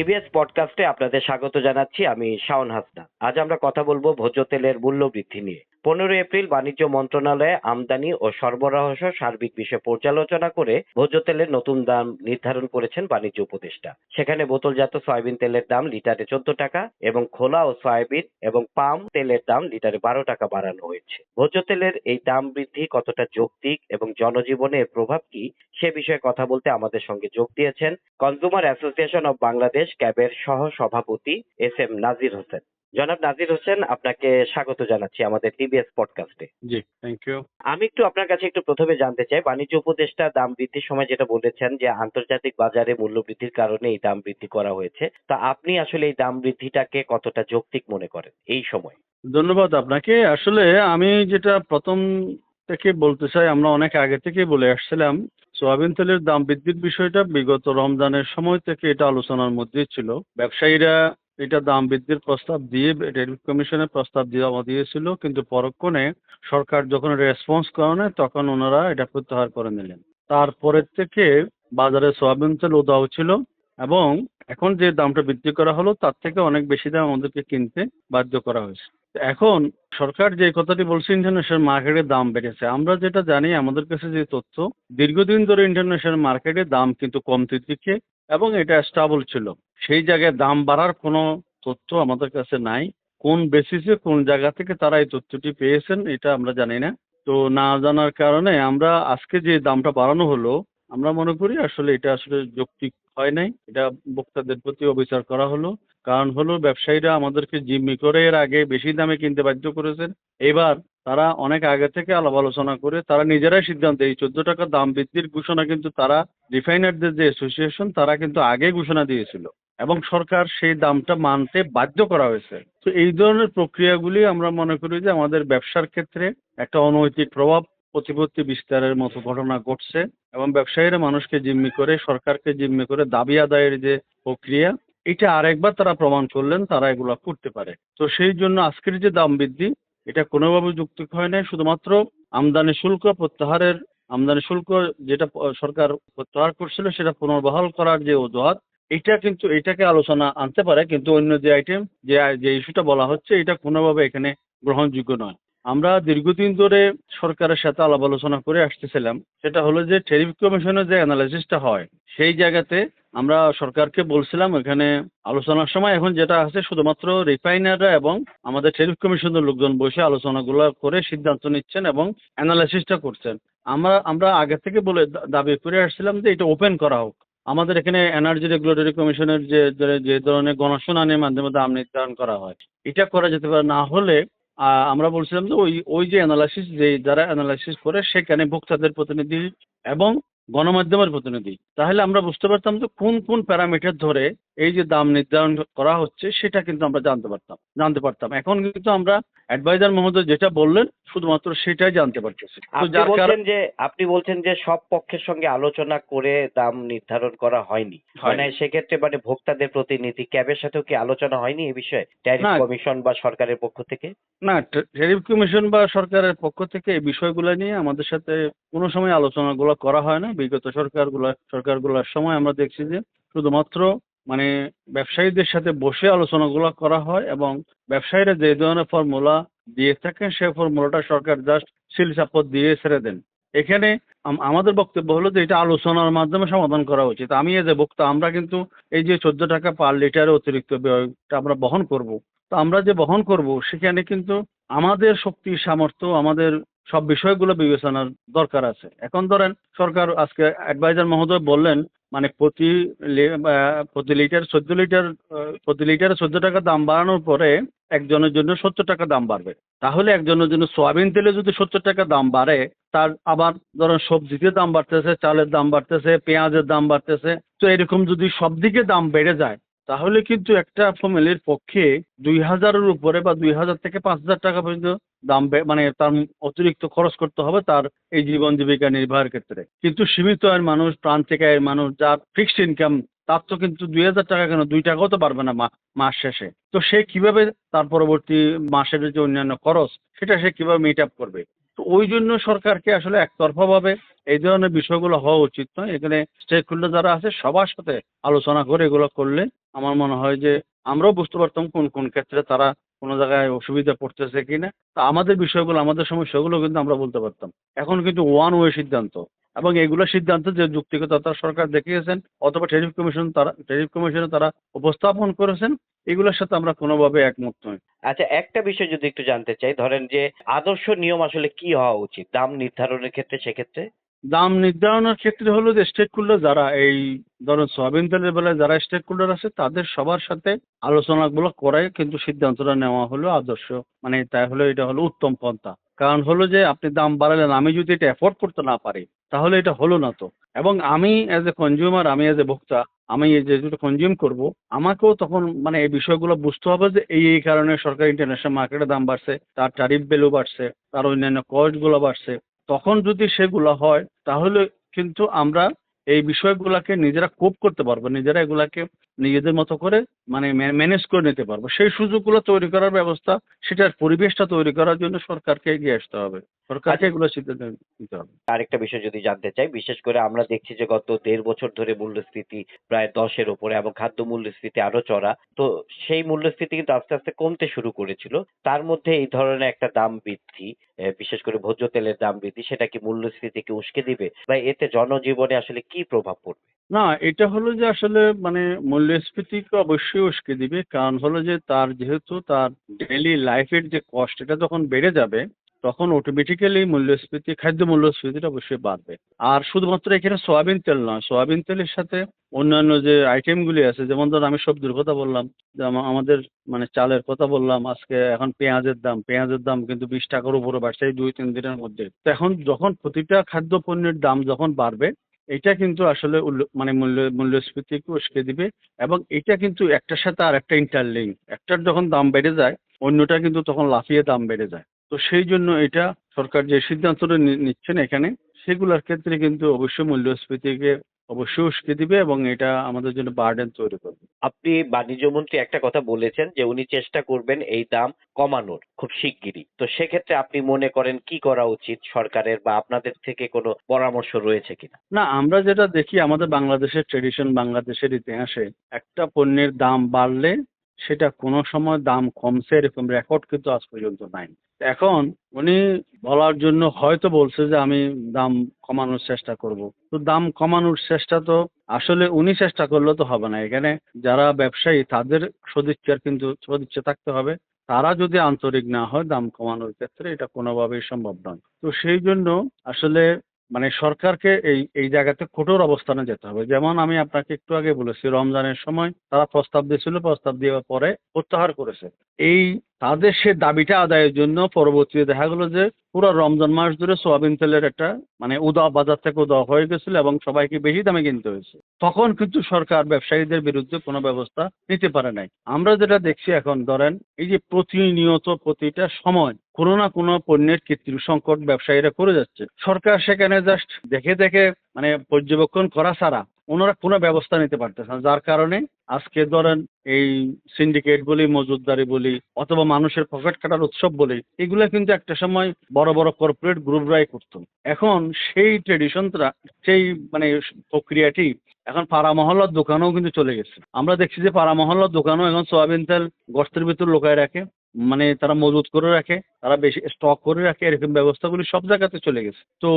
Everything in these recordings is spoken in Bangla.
টিভিএস পডকাস্টে আপনাদের স্বাগত জানাচ্ছি, আমি শাওন হাসনা। আজ আমরা কথা বলব ভোজ্য তেলের মূল্য বৃদ্ধি নিয়ে। পনেরো এপ্রিল বাণিজ্য মন্ত্রণালয়ে আমদানি ও সরবরাহ সহ সার্বিক বিষয়ে পর্যালোচনা করে ভোজ্য তেলের নতুন দাম নির্ধারণ করেছেন বাণিজ্য উপদেষ্টা। সেখানে বোতলজাত সয়াবিন তেলের দাম লিটারে চোদ্দ টাকা এবং খোলা ও সয়াবিন এবং পাম তেলের দাম লিটারে বারো টাকা বাড়ানো হয়েছে। ভোজ্য তেলের এই দাম বৃদ্ধি কতটা যৌক্তিক এবং জনজীবনে এর প্রভাব কি, সে বিষয়ে কথা বলতে আমাদের সঙ্গে যোগ দিয়েছেন কনজুমার অ্যাসোসিয়েশন অব বাংলাদেশ ক্যাবের সহ সভাপতি এস এম নাজির হোসেন। জনাব নাজির হোসেন আপনাকে স্বাগত জানাচ্ছি আমাদের টিবিএস পডকাস্টে। জি থ্যাংক ইউ আমি একটু আপনার কাছে একটু প্রথমে জানতে চাই বাণিজ্য উপদেষ্টা দাম বৃদ্ধির সময় যেটা বলেছেন যে আন্তর্জাতিক বাজারে মূল্য বৃদ্ধির কারণে এই দাম বৃদ্ধি করা হয়েছে তা আপনি আসলে এই দাম বৃদ্ধিটাকে কতটা যৌক্তিক মনে করেন এই সময়? ধন্যবাদ আপনাকে। আসলে আমি যেটা প্রথম থেকে বলতে চাই আমরা অনেক আগে থেকে বলে আসছিলাম সোয়াবিন তেলের দাম বৃদ্ধির বিষয়টা বিগত রমজানের সময় থেকে এটা আলোচনার মধ্যে ছিল। ব্যবসায়ীরা এটা দাম বৃদ্ধির প্রস্তাব দিয়ে রেল কমিশনের প্রস্তাব দেওয়া দিয়েছিল, কিন্তু পরক্ষণে সরকার যখন রেসপন্স করে তখন ওনারা এটা প্রত্যাহার করে নিলেন। তারপরের থেকে বাজারে সোয়াবিন তেল উদাও ছিল এবং এখন যে দামটা বৃদ্ধি করা হলো, তার থেকে অনেক বেশি দাম আমাদেরকে কিনতে বাধ্য করা হয়েছে। এখন সরকার যে কথাটি বলছে ইন্টারন্যাশনাল মার্কেটে দাম বেড়েছে। আমরা যেটা জানি, আমাদের কাছে যে তথ্য, দীর্ঘদিন ধরে ইন্টারন্যাশনাল মার্কেটে দাম কিন্তু কমতির দিকে এবং এটা স্টাবল ছিল। সেই জায়গায় দাম বাড়ার কোনো তথ্য আমাদের কাছে নাই। কোন বেসিসে কোন জায়গা থেকে তারা এই তথ্যটি পেয়েছেন, এটা আমরা জানি না। তো না জানার কারণে আমরা আজকে যে দামটা বাড়ানো হলো আমরা মনে করি আসলে এটা আসলে যৌক্তিক হয় নাই। এটা ভোক্তাদের প্রতি অবিচার করা হলো। কারণ হলো ব্যবসায়ীরা আমাদেরকে জিম্মি করে এর আগে বেশি দামে কিনতে বাধ্য করেছেন। এবার তারা অনেক আগে থেকে আলাপ আলোচনা করে তারা নিজেরাই সিদ্ধান্ত এই চোদ্দ টাকা দাম বৃদ্ধির ঘোষণা কিন্তু তারা রিফাইনারদের যে অ্যাসোসিয়েশন তারা কিন্তু আগে ঘোষণা দিয়েছিল। এবং সরকার সেই দামটা মানতে বাধ্য করা হয়েছে। তো এই ধরনের প্রক্রিয়াগুলি আমরা মনে করি যে আমাদের ব্যবসার ক্ষেত্রে একটা অনৈতিক প্রভাব প্রতিপত্তি বিস্তারের মতো ঘটনা ঘটছে এবং ব্যবসায়ীরা মানুষকে জিম্মি করে, সরকারকে জিম্মি করে দাবি আদায়ের যে প্রক্রিয়া, এটা আরেকবার তারা প্রমাণ করলেন, তারা এগুলো করতে পারে। তো সেই জন্য আজকের যে দাম বৃদ্ধি, এটা কোনোভাবে যুক্তি হয় নাই। শুধুমাত্র আমদানি শুল্ক প্রত্যাহারের, আমদানি শুল্ক যেটা সরকার প্রত্যাহার করছিল, সেটা পুনর্বহাল করার যে অজুহাত, এটা কিন্তু, এটাকে আলোচনা আনতে পারে, কিন্তু অন্য যে আইটেম যে যে ইস্যুটা বলা হচ্ছে, এটা কোনোভাবে এখানে গ্রহণযোগ্য নয়। আমরা দীর্ঘদিন ধরে সরকারের সাথে আলাপ আলোচনা করে আসতেছিলাম। সেটা হলো যে টেরিফ কমিশনের যে অ্যানালাইসিসটা হয়, সেই জায়গাতে আমরা সরকারকে বলছিলাম এখানে আলোচনার সময় এখন যেটা আছে শুধুমাত্র রিফাইনাররা এবং আমাদের টেরিফ কমিশনের লোকজন বসে আলোচনাগুলো করে সিদ্ধান্ত নিচ্ছেন এবং অ্যানালাইসিসটা করছেন। আমরা আমরা আগে থেকে বলে দাবি করে আসছিলাম যে এটা ওপেন করা হোক। আমাদের এখানে এনার্জি রেগুলেটরি কমিশনের যে, যে- ধরনের গণশুনানির মাধ্যমে দাম নির্ধারণ করা হয়, এটা করা যেতে পারে। না হলে আমরা বলছিলাম যে ওই ওই যে অ্যানালাইসিস যে যারা অ্যানালাইসিস করে, সেখানে ভোক্তাদের প্রতিনিধি এবং গণমাধ্যমের প্রতিনিধি। তাহলে আমরা বুঝতে পারতাম যে কোন কোন প্যারামিটার ধরে এই যে দাম নির্ধারণ করা হচ্ছে সেটা কিন্তু আমরা জানতে পারতাম জানতে পারতাম। এখন কিন্তু আমরা অ্যাডভাইজার মহোদয় যেটা বললেন শুধুমাত্র সেটাই জানতে পারতেছি। তো আপনি বলছেন যে আপনি বলছেন যে সব পক্ষের সঙ্গে আলোচনা করে দাম নির্ধারণ করা হয়নি। মানে সেক্ষেত্রে মানে ভোক্তাদের প্রতিনিধি ক্যাবের সাথেও কি আলোচনা হয়নি এই বিষয়ে? ট্যারিফ। কমিশন বা সরকারের পক্ষ থেকে? না টেরিফ কমিশন বা সরকারের পক্ষ থেকে এই বিষয়গুলো নিয়ে আমাদের সাথে কোনো সময় আলোচনাগুলো করা হয় না। বিগত সরকারগুলো সরকারগুলোর সময় আমরা দেখছি যে শুধুমাত্র মানে ব্যবসায়ীদের সাথে বসে আলোচনাগুলো করা হয় এবং ব্যবসায়ীরা যে ধরনের ফর্মুলা দিয়ে থাকেন সেই ফর্মুলাটা সরকার জাস্ট সিল চাপত দিয়ে ছেড়ে দেন। এখানে আমাদের বক্তব্য হলো যে এটা আলোচনার মাধ্যমে সমাধান করা উচিত। আমি এই যে বক্তা, আমরা কিন্তু এই যে চোদ্দ টাকা পার লিটারে অতিরিক্ত ব্যয়টা আমরা বহন করব। তো আমরা যে বহন করব, সেখানে কিন্তু আমাদের শক্তি সামর্থ্য, আমাদের সব বিষয়গুলো বিবেচনার দরকার আছে। এখন ধরেন সরকার আজকে অ্যাডভাইজার মহোদয় বললেন মানে প্রতি প্রতি লিটার চোদ্দ লিটার প্রতি লিটারে চোদ্দ টাকা দাম বাড়ানোর পরে একজনের জন্য সত্তর টাকা দাম বাড়বে। তাহলে একজনের জন্য সোয়াবিন তেলে যদি সত্তর টাকা দাম বাড়ে, তার আবার ধরেন সবজিতে দাম বাড়তেছে, চালের দাম বাড়তেছে, পেঁয়াজের দাম বাড়তেছে, তো এরকম যদি সব দিকে দাম বেড়ে যায় তাহলে কিন্তু একটা ফ্যামিলির পক্ষে দুই হাজারের উপরে বা দুই হাজার থেকে পাঁচ হাজার টাকা পর্যন্ত দাম মানে তার অতিরিক্ত খরচ করতে হবে তার এই জীবন জীবিকা নির্বাহের ক্ষেত্রে। কিন্তু সীমিত আয়ের মানুষ, প্রান্তিক আয়ের মানুষ, যার ফিক্সড ইনকাম তার তো কিন্তু দুই হাজার টাকা কেন? দুই টাকাও তো পারবে না মাস শেষে। তো সে কীভাবে তার পরবর্তী মাসের যে অন্যান্য খরচ, সেটা সে কীভাবে মিট আপ করবে? তো ওই জন্য সরকারকে আসলে একতরফাভাবে এই ধরনের বিষয়গুলো হওয়া উচিত নয়। এখানে স্টেক হোল্ডার যারা আছে, সবার সাথে আলোচনা করে এগুলো করলে আমার মনে হয় যে আমরাও বুঝতে পারতাম কোন কোন ক্ষেত্রে তারা কোনো জায়গায় অসুবিধা পড়তেছে কিনা। তা আমাদের বিষয়গুলো, আমাদের সমস্যাগুলো কিন্তু আমরা বলতে পারতাম। এখন কিন্তু ওয়ান ওয়ে সিদ্ধান্ত। এবং এগুলো সিদ্ধান্ত যে যুক্তিগততা সরকার দেখিয়েছেন, অথবা টেরিফ কমিশন তারা টেরিফ কমিশনে তারা উপস্থাপন করেছেন। এগুলোর সাথে আমরা কোনোভাবে একমত নই। আচ্ছা একটা বিষয় যদি একটু জানতে চাই ধরেন যে আদর্শ নিয়ম আসলে কি হওয়া উচিত? দাম নির্ধারণের ক্ষেত্রে সেক্ষেত্রে? দাম নির্ধারণের ক্ষেত্রে হলো যে স্টেক হোল্ডার যারা এই ধরুন সয়াবিন তেলের বেলায় যারা স্টেক হোল্ডার আছে তাদের সবার সাথে আলোচনাগুলো করে কিন্তু সিদ্ধান্তটা নেওয়া হলো আদর্শ। মানে তাই হলো এটা হলো উত্তম পন্থা। কারণ হলো যে আপনি দাম বাড়ালেন আমি যদি এটা অ্যাফোর্ড করতে না পারি তাহলে এটা হলো না তো। এবং আমি অ্যাজ এ কনজিউমার আমি অ্যাজ এ ভোক্তা আমি যেটা কনজিউম করব, আমাকেও তখন মানে এই বিষয়গুলো বুঝতে হবে যে এই এই কারণে সরকার ইন্টারন্যাশনাল মার্কেটে দাম বাড়ছে, তার ট্যারিফ ভ্যালু বাড়ছে, তার অন্যান্য কস্টগুলো বাড়ছে। তখন যদি সেগুলো হয়, তাহলে কিন্তু আমরা এই বিষয়গুলোকে নিজেরা কোপ করতে পারব, নিজেরা এগুলাকে নিজেদের মতো করে মানে ম্যানেজ করে নিতে পারব। সেই সুযোগগুলো তৈরি করার ব্যবস্থা, সেটার পরিবেশটা তৈরি করার জন্য সরকারকে এগিয়ে আসতে হবে। আরেকটা বিষয় যদি জানতে চাই, বিশেষ করে আমরা দেখছি যে গত দেড় বছর ধরে মূল্যস্ফীতি প্রায় দশের উপরে এবং খাদ্য মূল্যস্ফীতি আরও চড়া। তো সেই মূল্যস্ফীতি কিন্তু আস্তে আস্তে কমতে শুরু করেছিল। তার মধ্যে এই ধরনের একটা দাম বৃদ্ধি বিশেষ করে ভোজ্য তেলের দাম বৃদ্ধি, সেটা কি মূল্যস্ফীতিকে উস্কে দিবে? বা এতে জনজীবনে আসলে কি প্রভাব পড়বে? না, এটা হলো যে আসলে মানে মূল্যস্ফীতিকে অবশ্যই উস্কে দিবে। কারণ হলো যে তার যেহেতু তার ডেইলি লাইফের যে কস্ট এটা যখন বেড়ে যাবে, তখন অটোমেটিক্যালি মূল্যস্ফীতি, খাদ্য মূল্যস্ফীতিটা অবশ্যই বাড়বে। আর শুধুমাত্র এখানে সয়াবিন তেল নয় সয়াবিন তেলের সাথে অন্যান্য যে আইটেমগুলি আছে, যেমন ধর আমি সবজির কথা বললাম যে আমাদের মানে চালের কথা বললাম, আজকে এখন পেঁয়াজের দাম পেঁয়াজের দাম কিন্তু বিশ টাকার উপরে বাড়ছে এই দুই তিন দিনের মধ্যে। তো এখন যখন প্রতিটা খাদ্য পণ্যের দাম যখন বাড়বে এটা কিন্তু আসলে মানে মূল্য মূল্যস্ফীতিকে উস্কে দিবে এবং এটা কিন্তু একটার সাথে আর একটা ইন্টারলিঙ্ক একটার যখন দাম বেড়ে যায়, অন্যটা কিন্তু তখন লাফিয়ে দাম বেড়ে যায়। তো সেই জন্য এটা সরকার যে সিদ্ধান্তটা নিচ্ছেন এখানে, সেগুলোর ক্ষেত্রে কিন্তু অবশ্যই মূল্যস্ফীতিকে অবশ্যই উস্কে দিবে এবং এটা আমাদের জন্য বার্ডেন তৈরি করবে। আপনি বাণিজ্য মন্ত্রী একটা কথা বলেছেন যে উনি চেষ্টা করবেন এই দাম কমানোর খুব শিগগিরই। তো সেক্ষেত্রে আপনি মনে করেন কি করা উচিত সরকারের বা আপনাদের থেকে কোনো পরামর্শ রয়েছে কিনা? না আমরা যেটা দেখি আমাদের বাংলাদেশের ট্রেডিশন বাংলাদেশের ইতিহাসে একটা পণ্যের দাম বাড়লে সেটা কোনো সময় দাম কমছে এরকম রেকর্ড কিন্তু আজ পর্যন্ত নাই। এখন উনি বলার জন্য হয়তো বলছে যে আমি দাম কমানোর চেষ্টা করব। তো দাম কমানোর চেষ্টা তো আসলে উনি চেষ্টা করলে তো হবে না। এখানে যারা ব্যবসায়ী, তাদের সদিচ্ছার কিন্তু সদিচ্ছা থাকতে হবে। তারা যদি আন্তরিক না হয় দাম কমানোর ক্ষেত্রে এটা কোনোভাবেই সম্ভব নয়। তো সেই জন্য আসলে মানে সরকারকে এই এই জায়গাতে কঠোর অবস্থানে যেতে হবে। যেমন আমি আপনাকে একটু আগে বলেছি, রমজানের সময় তারা প্রস্তাব দিয়েছিল, প্রস্তাব দেওয়ার পরে প্রত্যাহার করেছে। এই তাদের সে দাবিটা আদায়ের জন্য পরবর্তীতে দেখা গেলো যে পুরো রমজান মাস ধরে সোয়াবিন তেলের একটা মানে উদা বাজার থেকে উদা হয়ে গেছিল এবং সবাইকে বেশি দামে কিনতে হয়েছে। তখন কিন্তু সরকার ব্যবসায়ীদের বিরুদ্ধে কোনো ব্যবস্থা নিতে পারে নাই। আমরা যেটা দেখছি এখন, ধরেন এই যে প্রতিনিয়ত প্রতিটা সময় কোনো না কোনো পণ্যের কৃত্রিম সংকট ব্যবসায়ীরা করে যাচ্ছে। সরকার সেখানে জাস্ট দেখে দেখে মানে পর্যবেক্ষণ করা ছাড়া ওনারা কোনো ব্যবস্থা নিতে পারতেছে না। যার কারণে আজকে ধরেন এই সিন্ডিকেট বলি মজুদদারি বলি, অথবা মানুষের পকেট কাটার উৎসব বলি, এগুলো কিন্তু একটা সময় বড় বড় কর্পোরেট গ্রুপরাই করত। এখন সেই ট্রেডিশনটা সেই মানে প্রক্রিয়াটি এখন পাড়া মহল্লার দোকানেও কিন্তু চলে গেছে। আমরা দেখছি যে পাড়া মহল্লার দোকানেও এখন সয়াবিন তেল গর্তের ভিতর লোকায় রাখে মানে তারা মজুত করে রাখে, তারা বেশি স্টক করে রাখে, এরকম ব্যবস্থাগুলি সব জায়গাতে চলে গেছে। তো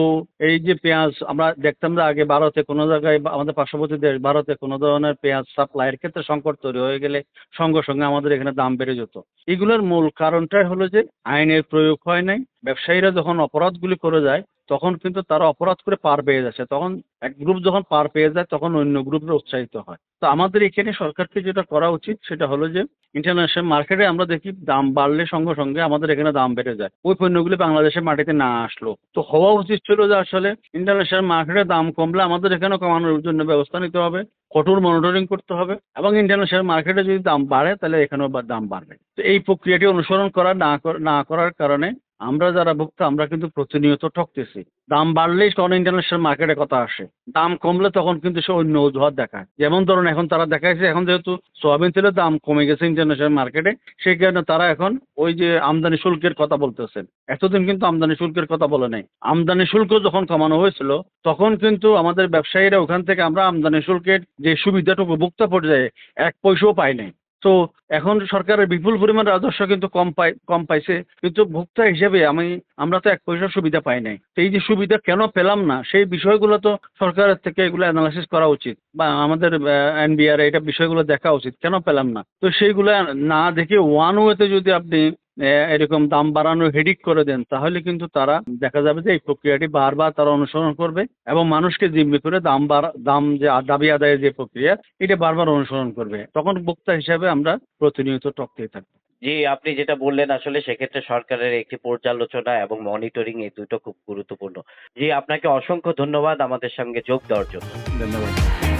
এই যে পেঁয়াজ, আমরা দেখতাম যে আগে ভারতে কোনো জায়গায় আমাদের পার্শ্ববর্তী দেশ ভারতে কোনো ধরনের পেঁয়াজ সাপ্লাইয়ের ক্ষেত্রে সংকট তৈরি হয়ে গেলে সঙ্গে সঙ্গে আমাদের এখানে দাম বেড়ে যেত। এগুলোর মূল কারণটাই হলো যে আইনের প্রয়োগ হয় নাই। ব্যবসায়ীরা যখন অপরাধগুলি করে যায় তখন কিন্তু তারা অপরাধ করে পার পেয়ে যাচ্ছে। তখন এক গ্রুপ যখন পার পেয়ে যায়, তখন অন্য গ্রুপরা উৎসাহিত হয়। তো আমাদের এখানে সরকারকে যেটা করা উচিত, সেটা হলো যে ইন্টারন্যাশনাল মার্কেটে আমরা দেখি দাম বাড়লে সঙ্গে সঙ্গে আমাদের এখানে দাম বেড়ে যায়। ওই পণ্যগুলি বাংলাদেশের মাটিতে না আসলো। তো হওয়া উচিত ছিল যে, আসলে ইন্টারন্যাশনাল মার্কেটে দাম কমলে আমাদের এখানে কমানোর জন্য ব্যবস্থা নিতে হবে, কঠোর মনিটরিং করতে হবে এবং ইন্টারন্যাশনাল মার্কেটে যদি দাম বাড়ে, তাহলে এখানেও দাম বাড়বে। তো এই প্রক্রিয়াটি অনুসরণ করা না না করার কারণে আমরা যারা ভোক্তা, আমরা কিন্তু প্রতিনিয়ত ঠকতেছি। দাম বাড়লেই তখন ইন্টারন্যাশনাল মার্কেটে কথা আসে। দাম কমলে তখন কিন্তু সে অন্য অজুহাত দেখায়। যেমন ধরুন, এখন তারা দেখাইছে, এখন যেহেতু সোয়াবিন তেলের দাম কমে গেছে ইন্টারন্যাশনাল মার্কেটে সেই কারণে তারা এখন ওই যে আমদানি শুল্কের কথা বলতেছেন। এতদিন কিন্তু আমদানি শুল্কের কথা বলে নাই। আমদানি শুল্ক যখন কমানো হয়েছিল, তখন কিন্তু আমাদের ব্যবসায়ীরা ওখান থেকে আমরা আমদানি শুল্কের যে সুবিধাটুকু ভোক্তা পর্যায়ে এক পয়সাও পাই নাই। তো এখন সরকারের বিপুল পরিমাণ রাজস্ব কিন্তু কম পাই, কম পাইছে। কিন্তু ভোক্তা হিসেবে আমি, আমরা তো এক পয়সা সুবিধা পাই নাই। এই যে সুবিধা কেন পেলাম না, সেই বিষয়গুলো তো সরকারের থেকে এগুলো অ্যানালাইসিস করা উচিত। বা আমাদের এনবিআর এটা বিষয়গুলো দেখা উচিত। কেন পেলাম না? তো সেইগুলো না দেখে ওয়ান ওয়েতে যদি আপনি এরকম দাম বাড়ানোর হেডিক করে দেন তাহলে কিন্তু তারা দেখা যাবে যে এই প্রক্রিয়াটি বারবার তারা অনুসরণ করবে এবং মানুষকে জিম্মি করে দাম বাড়া দাম যে দাবি আদায়ের যে প্রক্রিয়া এটা বারবার অনুসরণ করবে। তখন ভোক্তা হিসাবে আমরা প্রতিনিয়ত টকতেই থাকব। জি আপনি যেটা বললেন আসলে সেক্ষেত্রে সরকারের একটি পর্যালোচনা এবং মনিটরিং এই দুটো খুব গুরুত্বপূর্ণ। জি আপনাকে অসংখ্য ধন্যবাদ আমাদের সঙ্গে যোগ দেওয়ার জন্য। ধন্যবাদ।